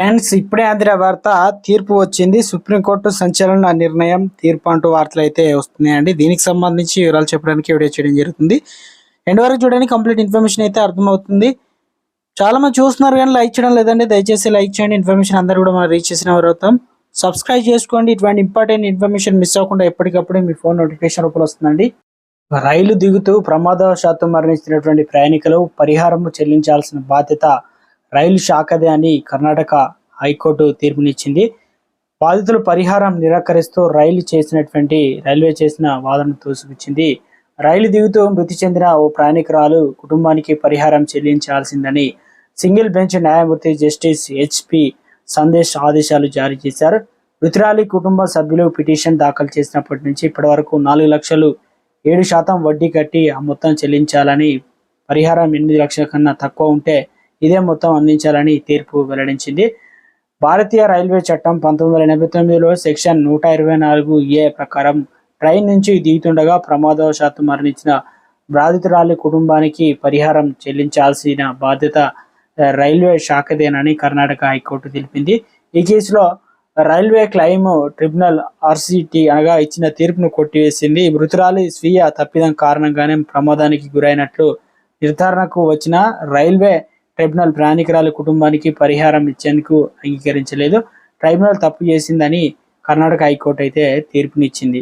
Friends ఇప్పుడే అందిన వార్త తీర్పు వచ్చింది. సుప్రీంకోర్టు సంచలన నిర్ణయం తీర్పు అంటూ వార్తలు అయితే వస్తున్నాయండి. దీనికి సంబంధించి వివరాలు చెప్పడానికి వీడియో చేయడం జరుగుతుంది. ఎండ్ వరకు చూడడానికి కంప్లీట్ ఇన్ఫర్మేషన్ అయితే అర్థమవుతుంది. చాలా మంది చూస్తున్నారు కానీ లైక్ చేయడం లేదండి. దయచేసి లైక్ చేయండి. ఇన్ఫర్మేషన్ అందరూ కూడా మనం రీచ్ చేసిన వారు అవుతాం. సబ్స్క్రైబ్ చేసుకోండి. ఇటువంటి ఇంపార్టెంట్ ఇన్ఫర్మేషన్ మిస్ అవ్వకుండా ఎప్పటికప్పుడు మీ ఫోన్ నోటిఫికేషన్ రూపంలో వస్తుందండి. రైలు దిగుతూ ప్రమాదవశాత్తు మరణించినటువంటి ప్రయాణికులు పరిహారం చెల్లించాల్సిన బాధ్యత రైలు శాఖదే అని కర్ణాటక హైకోర్టు తీర్పునిచ్చింది. బాధితులు పరిహారం నిరాకరిస్తూ రైలు చేసినటువంటి రైల్వే చేసిన వాదన తోసుకొచ్చింది రైలు దిగుతూ మృతి చెందిన ఓ ప్రయాణికురాలు కుటుంబానికి పరిహారం చెల్లించాల్సిందని సింగిల్ బెంచ్ న్యాయమూర్తి జస్టిస్ హెచ్పి సందేశ్ ఆదేశాలు జారీ చేశారు. మృతురాలి కుటుంబ సభ్యులు పిటిషన్ దాఖలు చేసినప్పటి నుంచి ఇప్పటి వరకు నాలుగు లక్షలు ఏడు శాతం వడ్డీ కట్టి ఆ మొత్తం చెల్లించాలని పరిహారం ఎనిమిది లక్షల కన్నా తక్కువ ఉంటే ఇదే మొత్తం అందించాలని తీర్పు వెల్లడించింది. భారతీయ రైల్వే చట్టం పంతొమ్మిది వందల ఎనభై తొమ్మిదిలో సెక్షన్ నూట ఇరవై నాలుగు ఏ ప్రకారం ట్రైన్ నుంచి దిగుతుండగా ప్రమాదవశాత్తు మరణించిన బాధితురాలి కుటుంబానికి పరిహారం చెల్లించాల్సిన బాధ్యత రైల్వే శాఖదేనని కర్ణాటక హైకోర్టు తెలిపింది. ఈ కేసులో రైల్వే క్లెయిమ్ ట్రిబ్యునల్ ఆర్సిటి అనగా ఇచ్చిన తీర్పును కొట్టివేసింది. మృతురాలి స్వీయ తప్పిదం కారణంగానే ప్రమాదానికి గురైనట్లు నిర్ధారణకు వచ్చిన రైల్వే ట్రైబ్యునల్ ప్రయాణికురాలి కుటుంబానికి పరిహారం ఇచ్చేందుకు అంగీకరించలేదు. ట్రైబ్యునల్ తప్పు చేసిందని కర్ణాటక హైకోర్టు అయితే తీర్పునిచ్చింది.